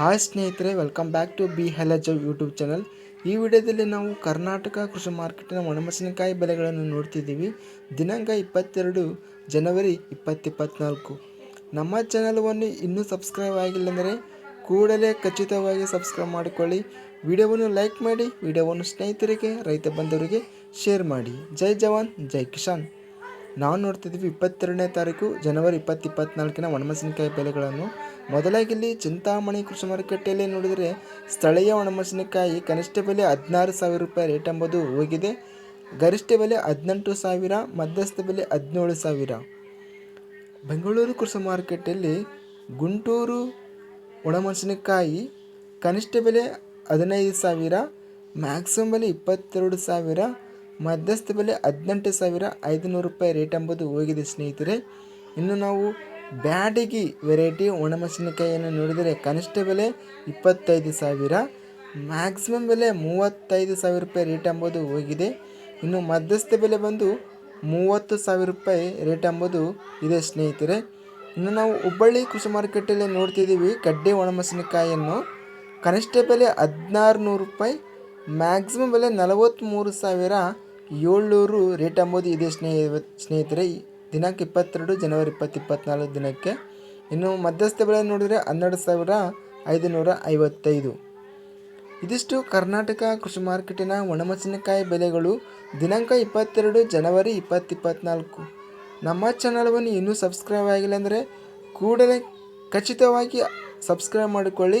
Hi ಸ್ನೇಹಿತರೆ welcome back to B ಹೆಲಜ್ YouTube channel ಈ ವಿಡಿಯೋದಲ್ಲಿ ನಾವು ಕರ್ನಾಟಕ ಕೃಷಿ ಮಾರ್ಕೆಟಿನ ಒಣಮೆಣಸಿನಕಾಯಿ ಬೆಲೆಗಳನ್ನು ನೋಡ್ತಿದ್ದೀವಿ. ದಿನಾಂಕ ಇಪ್ಪತ್ತೆರಡು ಜನವರಿ ಇಪ್ಪತ್ತಿಪ್ಪತ್ನಾಲ್ಕು. ನಮ್ಮ ಚಾನಲ್ವನ್ನು ಇನ್ನೂ ಸಬ್ಸ್ಕ್ರೈಬ್ ಆಗಿಲ್ಲ ಅಂದರೆ ಕೂಡಲೇ ಖಚಿತವಾಗಿ ಸಬ್ಸ್ಕ್ರೈಬ್ ಮಾಡಿಕೊಳ್ಳಿ. ವಿಡಿಯೋವನ್ನು ಲೈಕ್ ಮಾಡಿ, ವಿಡಿಯೋವನ್ನು ಸ್ನೇಹಿತರಿಗೆ, ರೈತ ಬಂಧುವರಿಗೆ ಶೇರ್ ಮಾಡಿ. ಜೈ ಜವಾನ್, ಜೈ ಕಿಸಾನ್. ನಾವು ನೋಡ್ತಿದ್ದೀವಿ ಇಪ್ಪತ್ತೆರಡನೇ ತಾರೀಕು, ಜನವರಿ ಇಪ್ಪತ್ತು ಇಪ್ಪತ್ನಾಲ್ಕಿನ ಒಣಮೆಣಸಿನಕಾಯಿ ಬೆಲೆಗಳನ್ನು ಮೊದಲಾಗಿ ಇಲ್ಲಿ ಚಿಂತಾಮಣಿ ಕೃಷಿ ಮಾರುಕಟ್ಟೆಯಲ್ಲಿ ನೋಡಿದರೆ ಸ್ಥಳೀಯ ಒಣಮೆಣಸಿನಕಾಯಿ ಕನಿಷ್ಠ ಬೆಲೆ ಹದಿನಾರು ಸಾವಿರ ರೂಪಾಯಿ ರೇಟ್ ಎಂಬುದು ಹೋಗಿದೆ. ಗರಿಷ್ಠ ಬೆಲೆ ಹದಿನೆಂಟು ಸಾವಿರ, ಮಧ್ಯಸ್ಥ ಬೆಲೆ ಹದಿನೇಳು ಸಾವಿರ. ಬೆಂಗಳೂರು ಕೃಷಿ ಮಾರುಕಟ್ಟೆಯಲ್ಲಿ ಗುಂಟೂರು ಒಣಮೆಣಸಿನಕಾಯಿ ಕನಿಷ್ಠ ಬೆಲೆ ಹದಿನೈದು ಸಾವಿರ, ಮ್ಯಾಕ್ಸಿಮಮ್ ಬೆಲೆ ಇಪ್ಪತ್ತೆರಡು ಸಾವಿರ ಮಧ್ಯಸ್ಥ ಬೆಲೆ ಹದಿನೆಂಟು ಸಾವಿರ ಐದುನೂರು ರೂಪಾಯಿ ರೇಟ್ ಎಂಬುದು ಹೋಗಿದೆ ಸ್ನೇಹಿತರೆ. ಇನ್ನು ನಾವು ಬ್ಯಾಡಗಿ ವೆರೈಟಿ ಒಣಮೆಣಸಿನಕಾಯಿಯನ್ನು ನೋಡಿದರೆ ಕನಿಷ್ಠ ಬೆಲೆ ಇಪ್ಪತ್ತೈದು ಸಾವಿರ, ಮ್ಯಾಕ್ಸಿಮಮ್ ಬೆಲೆ ಮೂವತ್ತೈದು ಸಾವಿರ ರೂಪಾಯಿ ರೇಟ್ ಎಂಬುದು ಹೋಗಿದೆ. ಇನ್ನು ಮಧ್ಯಸ್ಥ ಬೆಲೆ ಬಂದು ಮೂವತ್ತು ಸಾವಿರ ರೂಪಾಯಿ ರೇಟ್ ಎಂಬುದು ಇದೆ ಸ್ನೇಹಿತರೆ. ಇನ್ನು ನಾವು ಹುಬ್ಬಳ್ಳಿ ಕೃಷಿ ಮಾರುಕಟ್ಟೆಯಲ್ಲಿ ನೋಡ್ತಿದ್ದೀವಿ ಕಡ್ಡೆ ಒಣಮೆಣಸಿನಕಾಯಿಯನ್ನು. ಕನಿಷ್ಠ ಬೆಲೆ ಹದಿನಾರು ನೂರು ರೂಪಾಯಿ, ಮ್ಯಾಕ್ಸಿಮಮ್ ಬೆಲೆ ನಲವತ್ತ್ಮೂರು ಸಾವಿರ ಏಳ್ನೂರು ರೇಟ್ ಎಂಬುದು ಇದೆ ಸ್ನೇಹ, ಸ್ನೇಹಿತರೆ. ದಿನಾಂಕ ಇಪ್ಪತ್ತೆರಡು ಜನವರಿ ಇಪ್ಪತ್ತು ಇಪ್ಪತ್ತ್ನಾಲ್ಕು ದಿನಕ್ಕೆ. ಇನ್ನು ಮಧ್ಯಸ್ಥ ಬೆಲೆ ನೋಡಿದರೆ ಹನ್ನೆರಡು ಸಾವಿರ ಐದುನೂರ ಐವತ್ತೈದು. ಇದಿಷ್ಟು ಕರ್ನಾಟಕ ಕೃಷಿ ಮಾರ್ಕೆಟಿನ ಒಣಮೆಣಸಿನಕಾಯಿ ಬೆಲೆಗಳು ದಿನಾಂಕ ಇಪ್ಪತ್ತೆರಡು ಜನವರಿ ಇಪ್ಪತ್ತು ಇಪ್ಪತ್ತ್ನಾಲ್ಕು ನಮ್ಮ ಚಾನಲ್ವನ್ನು ಇನ್ನೂ ಸಬ್ಸ್ಕ್ರೈಬ್ ಆಗಿಲ್ಲ ಅಂದರೆ ಕೂಡಲೇ ಖಚಿತವಾಗಿ ಸಬ್ಸ್ಕ್ರೈಬ್ ಮಾಡಿಕೊಳ್ಳಿ.